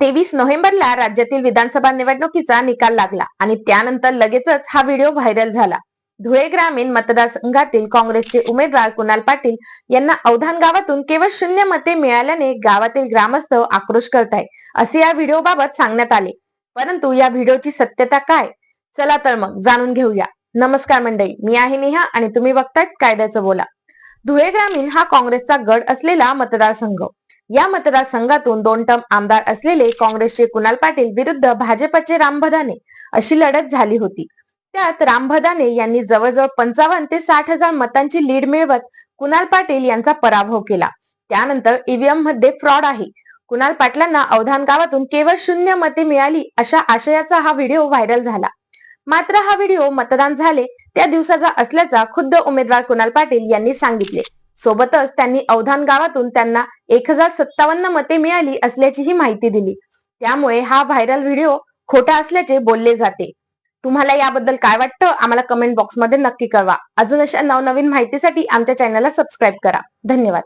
तेवीस नोव्हेंबरला राज्यातील विधानसभा निवडणुकीचा निकाल लागला आणि त्यानंतर लगेचच हा व्हिडिओ व्हायरल झाला. धुळे ग्रामीण मतदारसंघातील काँग्रेसचे उमेदवार कुणाल पाटील यांना अवधान गावातून केवळ शून्य मते मिळाल्याने गावातील ग्रामस्थ आक्रोश करताय असे या व्हिडिओ बाबत सांगण्यात आले. परंतु या व्हिडिओची सत्यता काय? चला तर मग जाणून घेऊया. नमस्कार मंडळी मी आहे नेहा आणि तुम्ही बघतायत कायद्याचं बोला. धुळे ग्रामीण हा काँग्रेसचा गड असलेला मतदारसंघ. या मतदारसंघातून दोन टर्म आमदार असलेले काँग्रेसचे कुणाल पाटील विरुद्ध भाजपचे राम भदाने अशी लढत झाली होती. त्यात रामभदाने यांनी जवळजवळ पंचावन्न ते साठ हजार मतांची लीड मिळवत कुणाल पाटील यांचा पराभव केला. त्यानंतर ईव्हीएममध्ये फ्रॉड आहे. कुणाल पाटलांना अवधान गावातून केवळ शून्य मते मिळाली अशा आशयाचा हा व्हिडिओ व्हायरल झाला. मात्र हा व्हिडिओ मतदान झाले त्या दिवसाचा असल्याचा खुद्द उमेदवार कुणाल पाटील यांनी सांगितले. सोबतच त्यांनी अवधान गावातून त्यांना एक हजार सत्तावन्न मते मिळाली असल्याचीही माहिती दिली. त्यामुळे हा व्हायरल व्हिडिओ खोटा असल्याचे बोलले जाते. तुम्हाला याबद्दल काय वाटतं आम्हाला कमेंट बॉक्समध्ये नक्की कळवा. अजून अशा नवनवीन माहितीसाठी आमच्या चॅनलला सबस्क्राईब करा. धन्यवाद.